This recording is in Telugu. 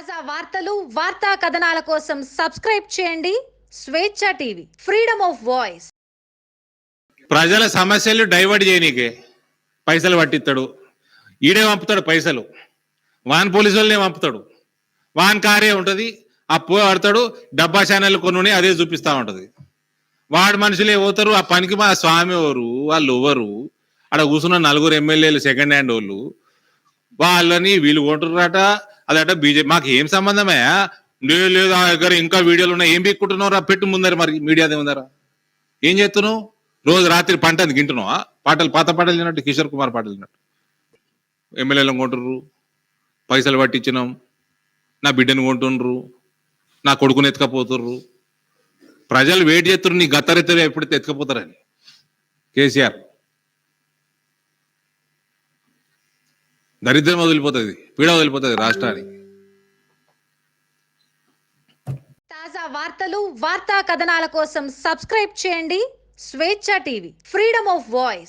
తాజా వార్తలు వార్తా కథనాల కోసం సబ్స్క్రైబ్ చేయండి. స్వేచ్ఛ టీవీ ఫ్రీడమ్ ఆఫ్ వాయిస్. ప్రజల సమస్యలు డైవర్ట్ చేయనీకే పైసలు పట్టిస్తాడు. ఈడే పంపుతాడు పైసలు. వాన్ పోలీసు వాళ్ళనే పంపుతాడు. వాన్ కారే ఉంటుంది అప్పు పడతాడు డబ్బా ఛానల్ కొన్ని అదే చూపిస్తా ఉంటది. వాడు మనుషులే పోతారు ఆ పనికి మా స్వామి ఎవరు వాళ్ళు ఎవరు? ఆడ కూర్చున్న నలుగురు ఎమ్మెల్యేలు సెకండ్ హ్యాండ్ వాళ్ళు. వాళ్ళని వీళ్ళు కొంటున్నారట అదట బీజేపీ మాకు ఏం సంబంధమే? లేదు లేదు ఆ దగ్గర ఇంకా వీడియోలు ఉన్నాయి. ఏం పీక్కుంటున్నారా పెట్టు ముందర మరి మీడియా ముందర ఏం చేస్తున్నావు? రోజు రాత్రి పంట అది గింటున్నావా పాటలు పాత పాటలు తిన్నట్టు కిషోర్ కుమార్ పాటలు తిన్నట్టు ఎమ్మెల్యేలను కొంటుర్రు. పైసలు పట్టించినాం. నా బిడ్డను కొంటుండ్రు నా కొడుకుని ఎత్తుకపోతుర్రు. ప్రజలు వెయిట్ చేస్తున్నారు నీ గత్తరెత్తరు ఎప్పుడైతే ఎత్తుకపోతారని కేసీఆర్ దరిద్రం వదిలిపోతుంది పీడ వదిలిపోతుంది రాష్ట్రానికి. తాజా వార్తలు వార్తా కథనాల కోసం సబ్స్క్రైబ్ చేయండి స్వేచ్ఛ టీవీ ఫ్రీడమ్ ఆఫ్ వాయిస్.